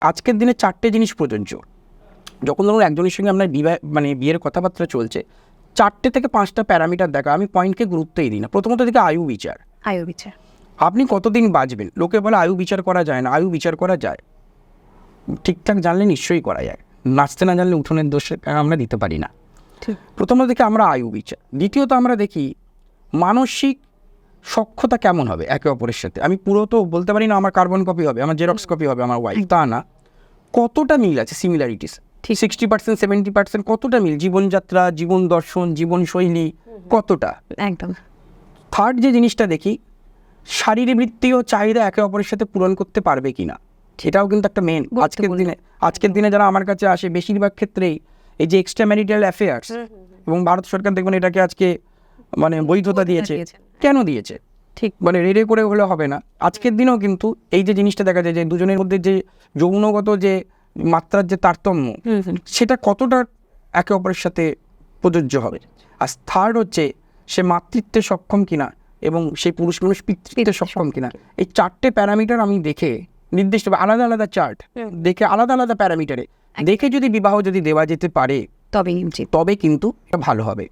আজকের দিনে চারটে জিনিস প্রযোজ্য। যখন ধরুন একজনের সঙ্গে আপনার বিবাহ মানে বিয়ের কথাবার্তা চলছে চারটে থেকে পাঁচটা প্যারামিটার দেখা আমি পয়েন্টকে গুরুত্বই দিই না। প্রথমত দিকে আয়ু বিচার। আয়ু বিচার। আপনি কতদিন বাঁচবেন? লোকে বলে আয়ু বিচার করা যায় না আয়ু বিচার করা যায়। ঠিকঠাক জানলে নিশ্চয়ই করা যায়। নাচতে না জানলে উঠোনের দোষ আমরা দিতে পারি না। প্রথমত দেখি আমরা আয়ু বিচার। দ্বিতীয়ত আমরা দেখি মানসিক সক্ষতা কেমন হবে একে অপরের সাথে? আমি পুরো তো বলতে পারি না আমার কার্বন কপি হবে আমার জেরক্স কপি হবে আমার ওয়াইফ তা না। কতটা মিল আছে সিমিলারিটিস ঠিক। সিক্সটি পার্সেন্ট সেভেন্টি পার্সেন্ট কতটা মিল? জীবনযাত্রা জীবন দর্শন জীবনশৈলী কতটা? একদম। থার্ড যে জিনিসটা দেখি শারীরবৃত্তীয় চাহিদা একে অপরের সাথে পূরণ করতে পারবে কিনা? সেটাও কিন্তু একটা মেন আজকের। দিনে আজকের দিনে যারা আমার কাছে আসে বেশিরভাগ ক্ষেত্রেই এই যে এক্সট্রা ম্যারিটাল অ্যাফেয়ার্স এবং ভারত সরকার দেখবেন এটাকে আজকে মানে বৈধতা দিয়েছে। কেন দিয়েছে? ঠিক। মানে রেড়ে করে হলে হবে না। আজকের দিনেও কিন্তু এই যে জিনিসটা দেখা যায় যে দুজনের মধ্যে যে যৌনগত যে মাত্রার যে তারতম্য সেটা কতটা একে অপরের সাথে প্রযোজ্য হবে? আর থার্ড হচ্ছে সে মাতৃত্বে সক্ষম কিনা এবং সেই পুরুষ মানুষ পিতৃত্বে সক্ষম কিনা। এই চারটে প্যারামিটার আমি দেখে নির্দিষ্ট আলাদা আলাদা চার্ট দেখে আলাদা আলাদা প্যারামিটারে দেখে যদি বিবাহ যদি দেওয়া যেতে পারে তবে তবে কিন্তু এটা ভালো হবে।